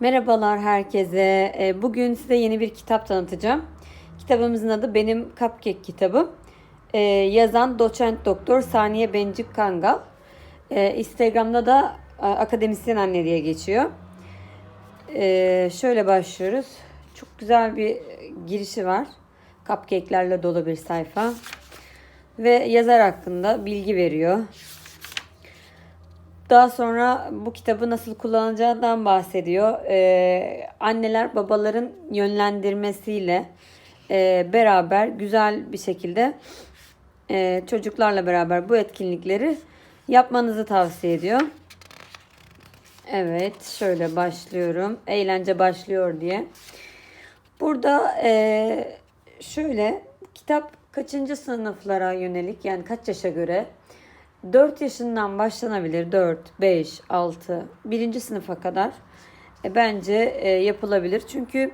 Merhabalar herkese. Ee, Bugün size yeni bir kitap tanıtacağım. Kitabımızın adı Benim Cupcake kitabım. Ee, Yazan doçent doktor Saniye Bencik Kangal. Ee, Instagram'da da e, akademisyen anne diye geçiyor. Şöyle başlıyoruz. Çok güzel bir girişi var. Cupcake'lerle dolu bir sayfa. Ve yazar hakkında bilgi veriyor. Daha sonra bu kitabı nasıl kullanacağından bahsediyor. Ee, anneler babaların yönlendirmesiyle e, beraber güzel bir şekilde e, çocuklarla beraber bu etkinlikleri yapmanızı tavsiye ediyor. Evet şöyle başlıyorum. Eğlence başlıyor diye. Burada e, şöyle kitap kaçıncı sınıflara yönelik yani kaç yaşa göre 4 yaşından başlanabilir. 4, 5, 6, 1. sınıfa kadar e, bence e, yapılabilir. Çünkü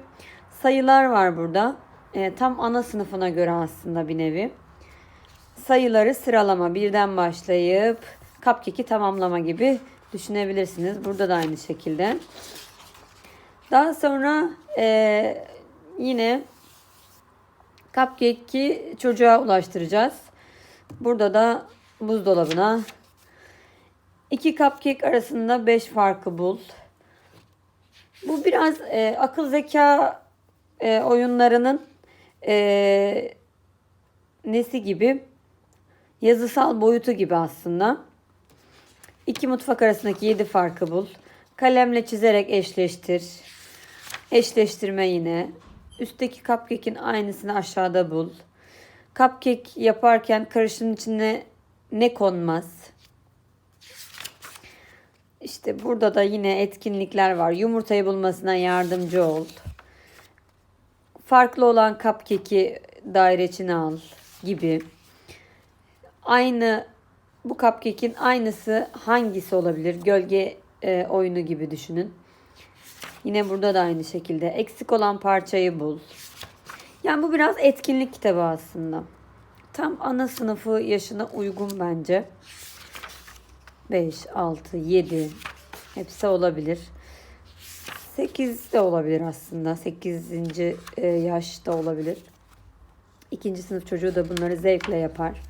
sayılar var burada. E, tam ana sınıfına göre aslında bir nevi. Sayıları sıralama birden başlayıp cupcake'i tamamlama gibi düşünebilirsiniz. Burada da aynı şekilde. Daha sonra e, yine cupcake'i çocuğa ulaştıracağız. Burada da buzdolabına. İki cupcake arasında 5 farkı bul. Bu biraz e, akıl zeka e, oyunlarının e, nesi gibi yazısal boyutu gibi aslında. İki mutfak arasındaki 7 farkı bul. Kalemle çizerek eşleştir. Eşleştirme yine. Üstteki cupcake'in aynısını aşağıda bul. Cupcake yaparken karışımın içine ne konmaz? İşte burada da yine etkinlikler var. Yumurtayı bulmasına yardımcı ol. Farklı olan cupcake'i daire içine al gibi. Aynı bu cupcake'in aynısı hangisi olabilir? Gölge e, oyunu gibi düşünün. Yine burada da aynı şekilde. Eksik olan parçayı bul. Yani bu biraz etkinlik kitabı aslında. Tam ana sınıfı yaşına uygun bence. 5, 6, 7 hepsi olabilir. 8 de olabilir aslında. 8. e, yaş da olabilir. İkinci sınıf çocuğu da bunları zevkle yapar.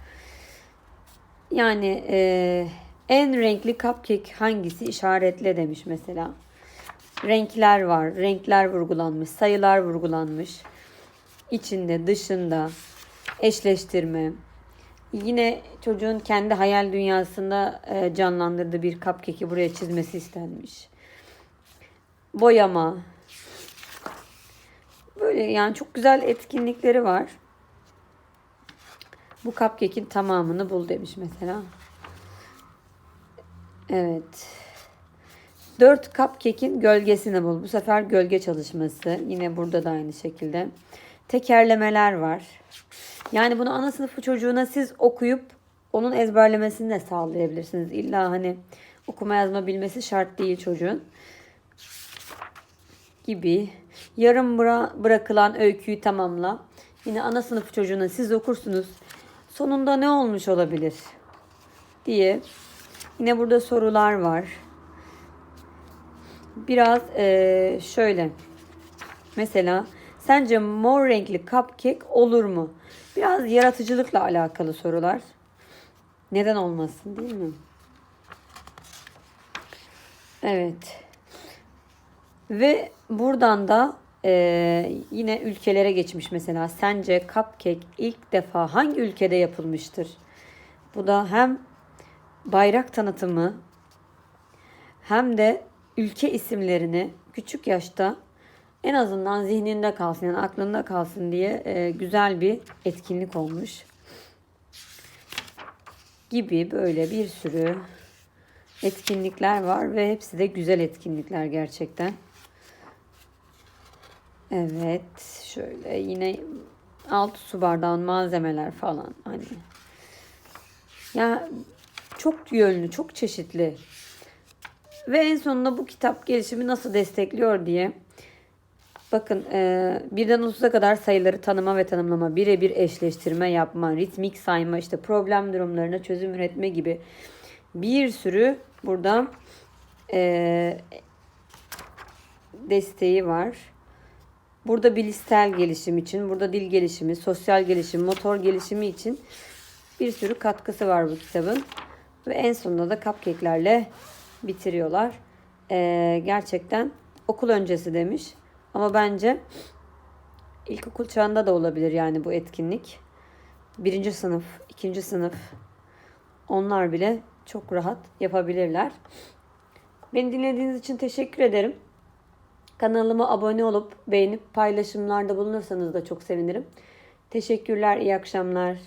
Yani e, en renkli cupcake hangisi işaretle demiş mesela. Renkler var. Renkler vurgulanmış. Sayılar vurgulanmış. İçinde, dışında eşleştirme. Yine çocuğun kendi hayal dünyasında e, canlandırdığı bir cupcake'i buraya çizmesi istenmiş. Boyama. Böyle yani çok güzel etkinlikleri var. Bu cupcake'in tamamını bul demiş mesela. Evet. Dört cupcake'in gölgesini bul. Bu sefer gölge çalışması. Yine burada da aynı şekilde. Tekerlemeler var. Yani bunu ana sınıfı çocuğuna siz okuyup onun ezberlemesini de sağlayabilirsiniz. İlla hani okuma yazma bilmesi şart değil çocuğun. Gibi. Yarım bıra- bırakılan öyküyü tamamla. Yine ana sınıfı çocuğuna siz okursunuz. Sonunda ne olmuş olabilir? diye. Yine burada sorular var. Biraz eee, şöyle. Mesela sence mor renkli cupcake olur mu? Biraz yaratıcılıkla alakalı sorular. Neden olmasın değil mi? Evet. Ve buradan da eee, yine ülkelere geçmiş mesela. Sence cupcake ilk defa hangi ülkede yapılmıştır? Bu da hem bayrak tanıtımı hem de ülke isimlerini küçük yaşta en azından zihninde kalsın yani aklında kalsın diye e, güzel bir etkinlik olmuş. Gibi böyle bir sürü etkinlikler var ve hepsi de güzel etkinlikler gerçekten. Evet şöyle yine altı su bardağın malzemeler falan hani. Ya çok yönlü, çok çeşitli. Ve en sonunda bu kitap gelişimi nasıl destekliyor diye Bakın e, birden 30'a kadar sayıları tanıma ve tanımlama, birebir eşleştirme yapma, ritmik sayma, işte problem durumlarına çözüm üretme gibi bir sürü burada e, desteği var. Burada bilişsel gelişim için, burada dil gelişimi, sosyal gelişim, motor gelişimi için bir sürü katkısı var bu kitabın. Ve en sonunda da cupcake'lerle bitiriyorlar. Ee, gerçekten okul öncesi demiş. Ama bence ilkokul çağında da olabilir yani bu etkinlik. Birinci sınıf, ikinci sınıf onlar bile çok rahat yapabilirler. Beni dinlediğiniz için teşekkür ederim. Kanalıma abone olup beğenip paylaşımlarda bulunursanız da çok sevinirim. Teşekkürler, iyi akşamlar.